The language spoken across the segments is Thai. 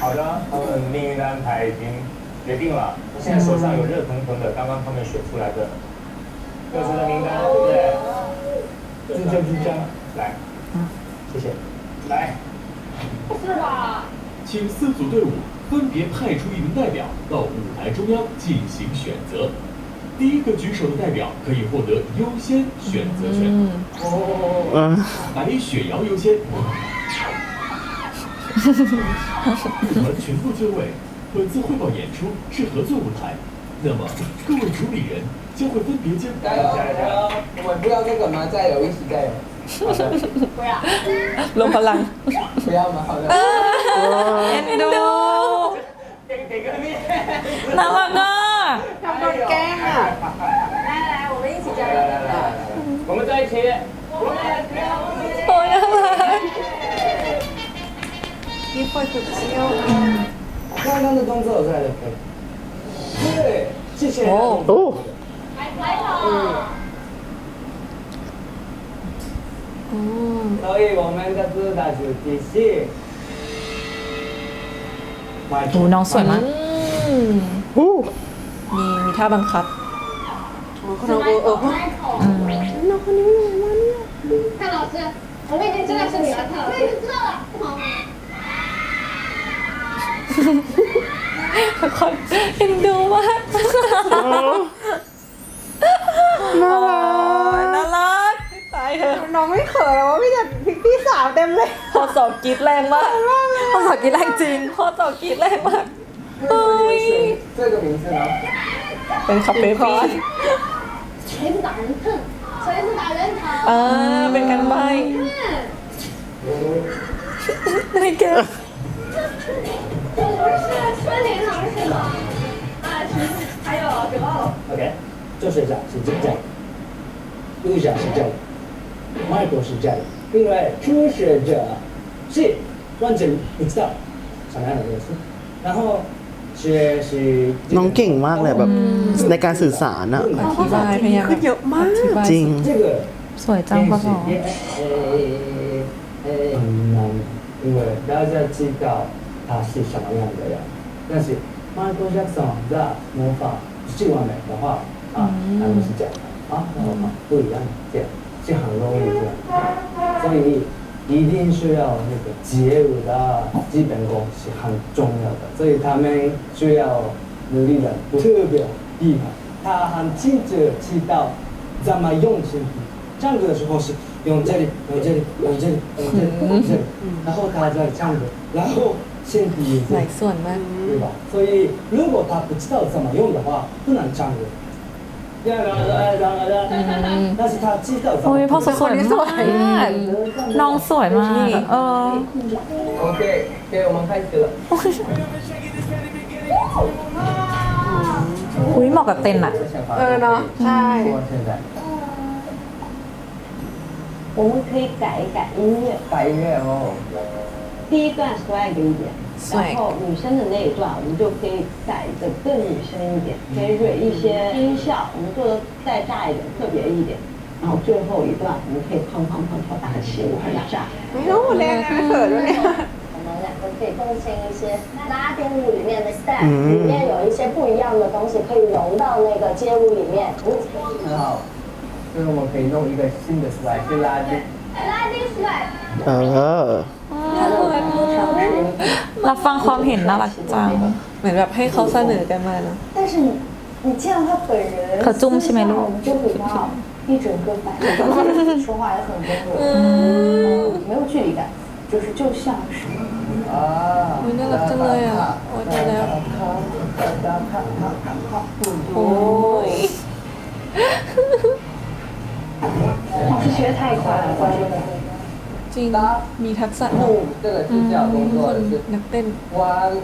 好的，嗯，命运的安排已经决定了。现在手上有热腾腾的，刚刚他们选出来的各自的名单，对不对？朱家，朱家，来。嗯，谢谢。来。不是吧？请四组队伍分别派出一名代表到舞台中央进行选择。第一个举手的代表可以获得优先选择权。嗯。哦。嗯。白雪瑶优先。我们全部就位。本次汇报演出是合作舞台，那么各位主理人将会分别监加油加油加油！我们不要那个吗？加油，一起加油！ รวมพลัง 不要吗？好的。 เอ็นดู 给给个面。 น่ารักอ่ะ ทำโดนแกล้งอ่ะ 来来，我们一起加油！来来来来，我们在一起。 กิฟต์ฝึกเที่ยว 刚刚的动作我再来可以。对，谢谢。 โอ้ โอ้ 所以我们的主打主题是。 ดูน้องสวยมาก โอ้ มีมีท่าบังคับ คนเราเออเออ อืม 看老师，我们已经知道是你了，看老师。我已经知道了，不好吗？ คนเอ็นดูมากน่ารักน่ารักตายเถอะน้องไม่เขินหรอว่าพี่จะพิกพี่สาวเต็มเลยพอสอบกรีดแรงมากพอสอบกรีดแรงจริงพอสอบกรีดแรงมากเฮ้ยเป็นคาเฟ่คอร์เออเป็นกันใบในเกม 这不是春联老师吗？啊，其实还有九号。 OK，这水饺是这样，右脚是这样，脉搏是这样，因为初学者是完全不知道什么样的意思，然后学习 น้องเก่งมากเลยแบบ ในการสื่อสารอะ อธิบายพยายาม คือเยอะมาก อธิบาย จริง 这个 สวยจัง 练 พ่อ 习 สอน 也呃呃很难，因为大家知道 他是什么样的人，但是 Michael Jackson 的魔法是完美的话啊，他们是这样的啊，不一样，这样是很容易的，所以一定是要那个街舞的基本功是很重要的，所以他们需要努力的特别厉害，他很清楚知道怎么用身体。唱歌的时候是用这里，用这里，用这里，用这里，用这里，然后他在唱歌，然后身体也 หลาย 是， ส่วนมาก 对吧？所以如果他不知道怎么用的话，不能唱歌。但是他知道怎 โอ้ 么 ย 用。 พ่อสวยมากน้องสวยมากอะเออ OK，给我们开始了。 อุ้ยเหมาะกับเต้นอะ เออเนาะใช่ 说现在我们可以改一改音乐，改音乐哦。 第一段 swag 一点，然后女生的那一段我们就可以改的更女生一点，可以蕊一些音效，我们做的再炸一点，特别一点。然后最后一段我们可以砰砰砰超大气，我们要炸。没有，我们两个可以贡献一些拉丁舞里面的 step，里面有一些不一样的东西，可以融到那个街舞里面。很好，所以我们可以弄一个新的 swag，是拉丁。拉丁 swag。好。 รับฟังความเห็นน่ารักจัง เหมือนแบบให้เขาเสนอกันมาเนาะ 但是你你见到他本人，可重是没录私下我们就比较一整个反应，说话也很温柔，嗯，没有距离感，就是就像是啊， อุ๊ยน่ารักจังเลยอ่ะโอ้ยตายแล้ว โอ้ย 老师学的太快了，我觉得。 จริง มีทักษะ 不，这个是 อืม 叫动 ค 作 น 是 นักเต้น one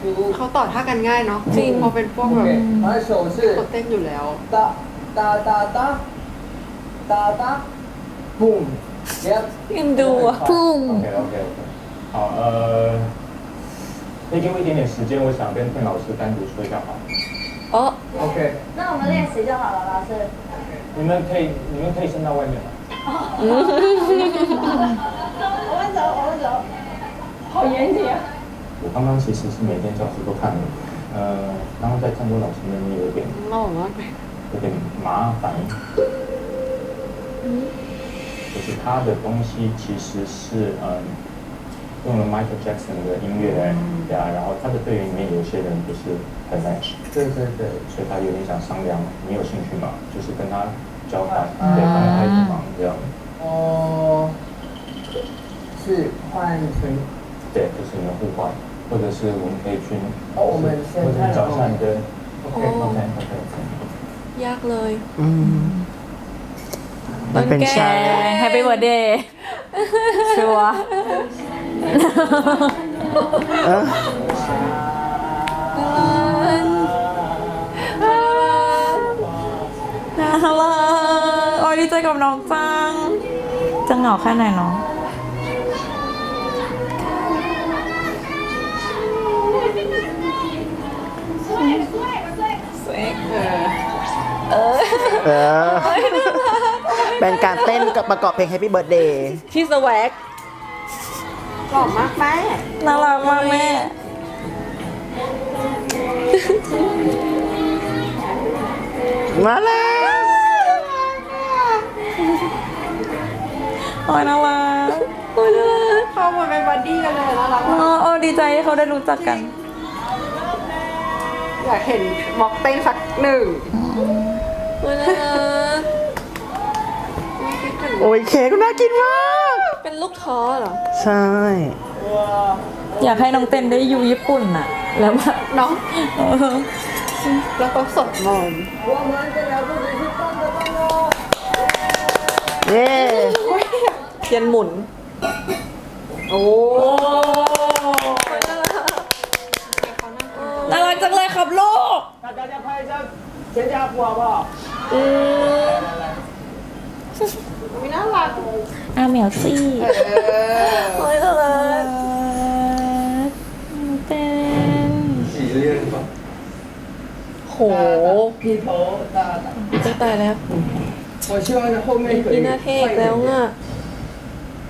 two。 เขาต่อท่ากันง่ายเนาะ จริง พอเป็นพวกแบบ OK，他的手是 เขาเต้นอยู่แล้ว 哒哒哒哒哒哒，boom，yep。 เอ็นดูอะ OK OK OK，好，呃，可以给我一点点时间，我想跟邓老师单独说一下话。 อ๋อ OK，那我们练习就好了，老师。你们可以，你们可以先到外面吗？ 啊！我们走，我们走，好严谨啊。我刚刚其实是每间教室都看了，呃，然后在看过老师那边有点，那我来，有点麻烦。嗯，就是他的东西其实是呃，用了 Michael Jackson 的音乐来，对啊，然后他的队员里面有些人不是很来气，对对对，所以他有点想商量，你有兴趣吗？就是跟他。交换，对，帮他一个忙这样，哦，是换成对，就是你们互换，或者是我们可以去，哦我们先或者是找上一个，OK 哦 OK OK。 ยากเลย อืม มันเป็น แก ชา แฮปปี้เบิร์ดเดย์ชัวร์ เอ้อ น่ารักโอ้ยดีใจกับน้องจัง จะเหงาแค่ไหนน้องเออเป็นการเต้นกับประกอบเพลง Happy Birthday ที่สวักหล่อมากแม่น่ารักมากแม่ มาแล้ว อ้ยน่ารักโอ้ยน่ารักเขาเหมือนเป็นบัดดี้กันเลยน่ารักอ๋มาอกโอ้ดีใจที่เขาได้รู้จักกัน อยากเห็นม็อกเต้นสักหนึ่งโอ้ยน่ารักโอ้ยเค้กน่ากินมาก เป็นลูกท้อเหรอ ใช่ อยากให้น้องเต้นได้อยู่ญี่ปุ่นน่ะ แล้วแบบเนาะเออแล้วก็สดมนต์เย้เทียนหมุน โอ้ น่ารักจังเลยครับลูก 那大家拍一张全家福好不好？ อืม มีน่ารัก อาเหมียวซี่ เออ โอ้ยน่ารักเป็น 喜恋吧。 โห 披头大大， จะตายแล้ว 我希望后面可 มี 以 หน้าเทกแล้วอ่ะ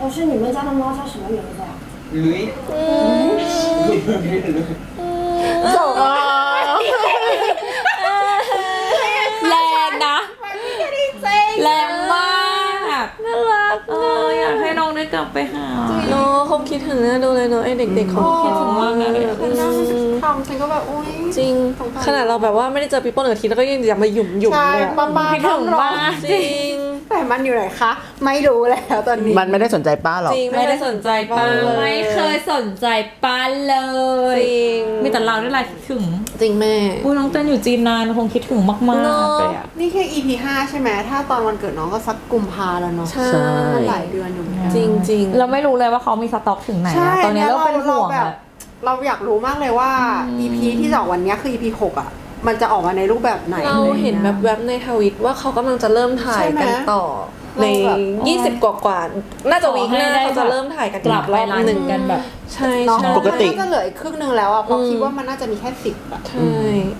老师，你们家的猫叫什么名字呀？驴。 จบแรงนะ แรงมากน่ารักเอออยากให้น้องได้กลับไปหาเนาะคงคิดถึงนะดูเลยเนาะไอเด็กๆเขาคิดถึงมากเลย คือน่าทำฉันก็แบบอุ้ย จริง ขนาดเราแบบว่าไม่ได้เจอปีโป้หนึ่งอาทิตย์แล้วก็ยังอยากมาหยุ่มหยุ่ม ใช่ เลยอะ ป้าป้า คิดถึงมากจริง แต่มันอยู่ไหนคะ ไม่รู้แล้วตอนนี้ มันไม่ได้สนใจป้าหรอก จริงไม่ได้สนใจป้าไม่เคยสนใจป้าเลจยริง มีแต่เราได้ไรคิดถึงจริงแม่อุ้ยน้องเต้นอยู่จีนนานคงคิดถึงมากเนๆอะเลยอะนี่แค่ EP 5ใช่ไหมถ้าตอนวันเกิดน้องก็สักกุมภาแล้วเนาะใช่ใช่หลายเดือนอยู่เหมือนกันจริงจริงเราไม่รู้เลยว่าเขามีสต็อกถึงไหนใช่อะตอนนี้เราเป็นห่วงแบอะบเราอยากรู้มากเลยว่า EP ที่จะออกวันเนี้ยคือ EP 6อะ มันจะออกมาในรูปแบบไหน เราเห็นแบบแบบๆในทวิตว่าเขากำลังจะเริ่มถ่ายกันต่อ ใน เราแบบ 20 กว่ากว่าๆน่าจะวีคหน้าเขาจะเริ่มถ่ายกันกลับอีไปรอบรันหนึ่งกันแบบ ใช่เนาะใช่ปกติ มันน่าจะเหลืออีกครึ่งหนึ่งแล้วอะเพราะอืมคิดว่ามันน่าจะมีแค่สิบอะใช่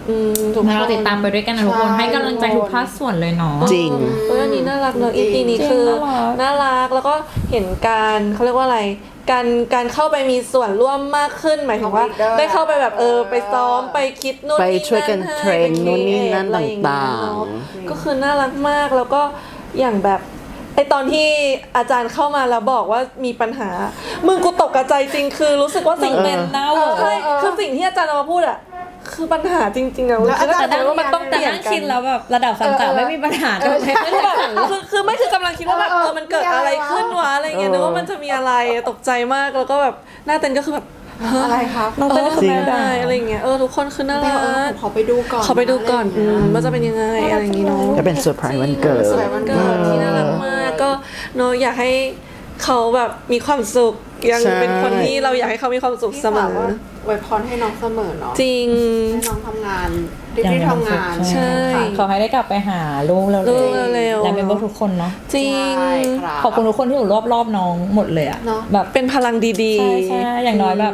อืมถูกงั้นเราติดตามไปด้วยกันนะทุกคนใช่ ให้กำลังใจทุกภาคส่วนเลยเนาะ จริงเอออันนี้น่ารักเนอะจริอีงพีนี้จริงคือน่ารัก น่ารักแล้วก็เห็นการเขาเรียกว่าอะไร การการเข้าไปมีส่วนร่วมมากขึ้น หมายถึงว่า ของ leader ได้เข้าไปแบบเออไปซ้อมไปคิดนู่นไปนี่ช่วยกันให้เทรนไปนู่นนี่นั่นอะไรอย่เยต่างๆเนอะก็คือน่ารักมากแล้วก็อย่างแบบไอตอนที่อาจารย์เข้ามาแล้วบอกว่ามีปัญหา มึงกูตกกระใจจริงคือรู้สึกว่าสิ่งเออเป็นเน่าใช่คือสิ่งที่อาจารย์เอามาพูดอะ คือปัญหาจริงๆอะแล้วอาจารย์ แต่คิดว่ามันต้องเปแต่ลี่ยนนั่งกันคิดแล้วแบบระดับสามสามไม่มีปัญหาเออทำไมใช่ไม่ได้คือคือไม่คือกำลังคิดว่าแบบเออเออมันเกิดอะไรขึ้นวะอะไรเงี้ยเออ นึกว่ามันจะมีอะไรตกใจมากแล้วก็แบบหน้าเต้นก็คือแบบอะไรครับน้องเต้นก็คือจริง ไม่ได้อะไรเงี้ยเออทุกคนคือน่าแต่รัเออกขอไปดูก่อนขอไปดูก่อนอะไรอืย่างมเงี้ย ว่าจะเป็นยังไงอะไรอย่างงี้เนาะก็เป็นเซอร์ไพรส์วันเกิดเซอร์ไพรส์วันเกิดที่น่ารักมากก็เนาะอยากให้เขาแบบมีความสุข ยังใช่ เป็นคนที่เราอยากให้เขามีความสุขพี่เสมสาวอว่าอวยพรให้น้องเสมอเนาะจริง ให้น้องทำงานรีบๆทำงานใช่ ค่ะ ขอให้ได้กลับไปหาลูกเร็วลูกเร็วๆ และเมมเบอร์ทุกคนเนาะจริง ใช่ครับขอบคุณทุกคนที่อยู่รอบๆน้องหมดเลยอะเนอะ แบบเป็นพลังดี ใช่ใช่อย่างน้อยแบบ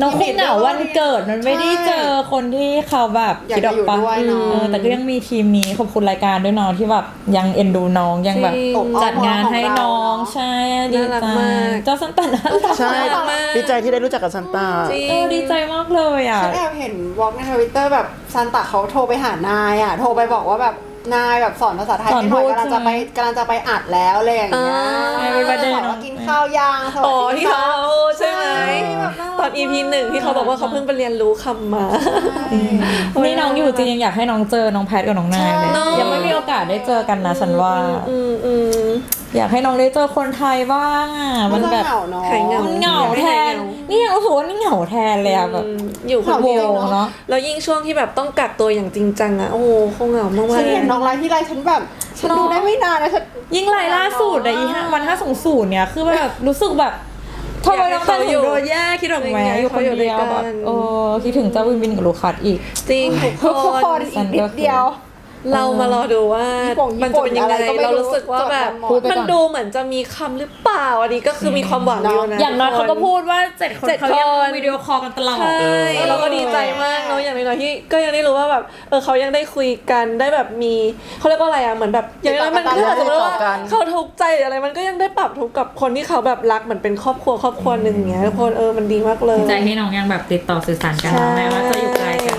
น้องคงเหงาวันเกิดมันไม่ได้เจอคนที่เขาแบบอยากคิดอจะอกอยู่ปะด้วยเนาะเออแต่ก็ยังมีทีมนี้ขอบคุณรายการด้วยเนาะที่แบบยังเอ็นดูน้องยังแบบจริงอบอ้อมจัดงานให้น้องของเราใช่ดีน่ารักใจมาก เจ้าสันตันน่ารักใช่น่ารักมาก ดีใจที่ได้รู้จักกับซันต้าจริง เออดีใจมากเลยอะ ฉันแอบเห็นวอล์กในทวิตเตอร์แบบซันตาเขาโทรไปหานายอะ โทรไปบอกว่าแบบ นายแบบสอนภาษาไทยสอนให้หน่อยพูดกำลังจะไปกำลังจะไปอัดแล้วอะไรอย่างเงี้ยอ่า Happy birthday บอกว่ากินข้าวย่างสวัสอ๋อดีที่ครัเขาบใช่ไหมแบบน่ารัก ตอน EP หนึ่งที่เขาบอกว่าเขาเพิ่งไปเรียนรู้คำมา นี่น้องอยู่จริงยังอยากให้น้องเจอน้องแพทกับน้องนายเลยใช่ ยังไม่มีโอกาสได้เจอกันนะฉันว่า อืมอืม อยากให้น้องได้เจอคนไทยบ้างอะมันแบบเหงาเนาะ หายเหงา มันเหงาแทนไม่เหงานี่ยังรู้สึกว่านี่เหงาแทนเลยอะแบบ อืมอยู่คนโวเดียวเนาะแล้วยิ่งช่วงที่แบบต้องกักตัวอย่างจริงจังอะโอ้โหคงเหงามากฉันๆเห็นน้องไลฟ์ที่ไรฉันแบบฉันดูได้ไม่นานนะฉัน ยิ่งไลน์ล่าสุดอะอีห้าวันห้าสองศูนย์เนี่ยคือแบบรู้สึกแบบทำไมน้องแต่งถึงโดนแย่คิดออกไหมอยู่คนเดียวแบบเออคิดถึงเจ้าวินวินกับลูคัสอีก จริงทุกทุกคคนนอีกนิดเดียว เรามารอดูว่าญี่ปุ่นมันจะเป็นยังไงญี่ปุ่นอะไรก็ไม่เรารู้รู้สึกว่าแบบจดกันหมดมันดูเหมือนจะมีคำหรือเปล่า อันนี้ก็คือมีความหวังอยู่นะอย่างน้อยทุเขาคก็พูดว่าเจ็ดคนเจ็ดเขายังคนวิดีโอคอลกันตลอดใช่เราก็ดีใจมากเนาะอย่างน้อยๆที่ก็ยังได้รู้ว่าแบบเออเขายังได้คุยกันได้แบบมีเขาเรียกว่าอะไรอะเหมือนแบบอย่างน้อยมันก็อาจจะไม่ว่าเขาทุกข์ใจหรืออะไรมันก็ยังได้ปรับทุกข์กับคนที่เขาแบบรักเหมือนเป็นครอบครัวครอบครัวหนึ่งอย่างเงี้ยทุกคนเออมันดีมากเลยใจที่น้องยังแบบติดต่อสื่อสารกันใช่แม้ว่าจะอยู่ไกลกัน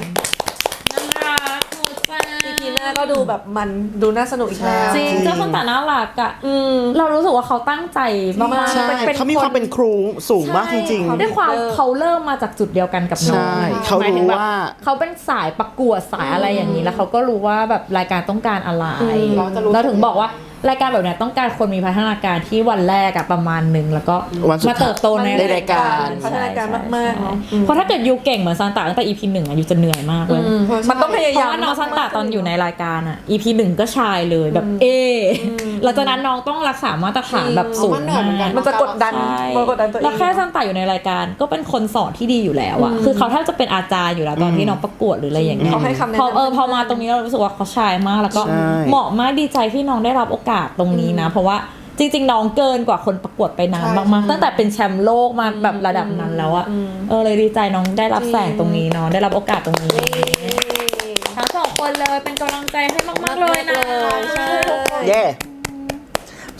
น่ารักโหจ้า ทีหน้า ก็ดูแบบมันดูน่าสนุกอีกแล้วจริงเจ้าคนแต่น่ารักอะอืมเรารู้สึกว่าเขาตั้งใจมากๆใช่ป็นเขามีความเป็นครูสูงมากจริงใช่ด้วยความเขาเริ่มมาจากจุดเดียวกันกับน้องใช่เขาหมยถึงรู้แบบว่าเขาเป็นสายประกวดสายอะไรอย่างนี้แล้วเขาก็รู้ว่าแบบรายการต้องการอะไรเราจะรู้เราถึงบอกว่า รายการแบบเนี้ยต้องการคนมีพัฒนาการที่วันแรกอะประมาณหนึ่งแล้วก็วันสุดมาเติบโตในในรายการ พัฒนาการมากๆเนาะเพราะถ้าเกิดยูเก่งเหมือนซันตาตั้งแต่ EP หนึ่งอะยูจะเหนื่อยมากเลย มันต้องพยาเพยามราะว่าน้องซันตาตอนอยู่ในรายการอะ EP หนึ่งก็ชายเลยแบบเอ หลังจากนั้นน้องต้องรักษามาตรฐานแบบสูงมันเหนื่อยเหมือนกันมันจะกดดันใช่มันกดดันตัวเองแล้วแค่ซันตาอยู่ในรายการ ก็เป็นคนสอนที่ดีอยู่แล้วอะคือเขาแทบจะเป็นอาจารย์อยู่แล้วตอนที่น้องประกวดหรืออะไรอย่างเงี้ยเขาให้คำแนะนำพอเออพอมาตรงนี้เรารู้สึกว่าเขาชายมากแล้วก็ใช่เหมาะมากดีใจที่น้องได้รับโอกาสตรงนี้นะ เพราะว่าจริงๆ น้องเกินกว่าคนประกวดไปนานมากๆ ตั้งแต่เป็นแชมป์โลกมาแบบระดับนั้นแล้วอะเออเลยดีใจน้องได้รับแสงตรงนี้เนาะได้รับโอกาสตรงนี้ทั้งสองคนเลยเป็นกำลังใจให้มากๆเลยนะใช่เย่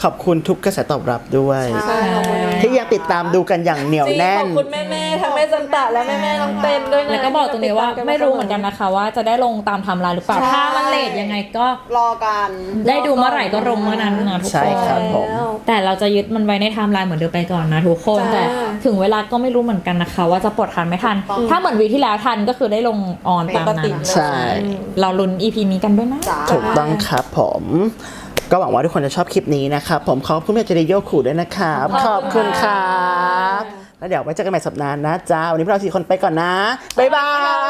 ขอบคุณทุกกระแสตอบรับด้วย ใช่ขอบคุณนะที่ยังติดตามดูกันอย่างเหนียวจริงแน่ขอนบคุณแม่แม่ๆทั้งแม่จันตะและแม่แม่ๆน้องเต้นด้วยนะแล้วก็บอกตรงนี้ว่าไม่รู้เหมือนกันนะคะ ว่าจะได้ลงตามไทม์ไลน์หรือเปล่า ใช่ ถ้ามันเลทยังไงก็รอกัน ได้ดูเมื่อไหร่ก็ลงเมื่อนั้นนะทุกใช่คนครับผม แต่เราจะยึดมันไว้ในไทม์ไลน์เหมือนเดิมไปก่อนนะทุกคน จ้าแต่ถึงเวลาก็ไม่รู้เหมือนกันนะคะ ว่าจะปลดทันไม่ทันถ้าเหมือนวีที่แล้วทันก็คือได้ลงออนตามนั้นใช่เราลุ้น EP นี้กันด้วยนะ จ้า ถูกต้องครับผม ก็หวังว่าทุกคนจะชอบคลิปนี้นะครับ ผมขอบคุณแม่เจริโยขู่ด้วยนะครับ ขอบคุณครับ แล้วเดี๋ยวไว้เจอกันใหม่สัปดาห์หนะจ้า วันนี้พวกเราสี่คนไปก่อนนะ บ๊ายบาย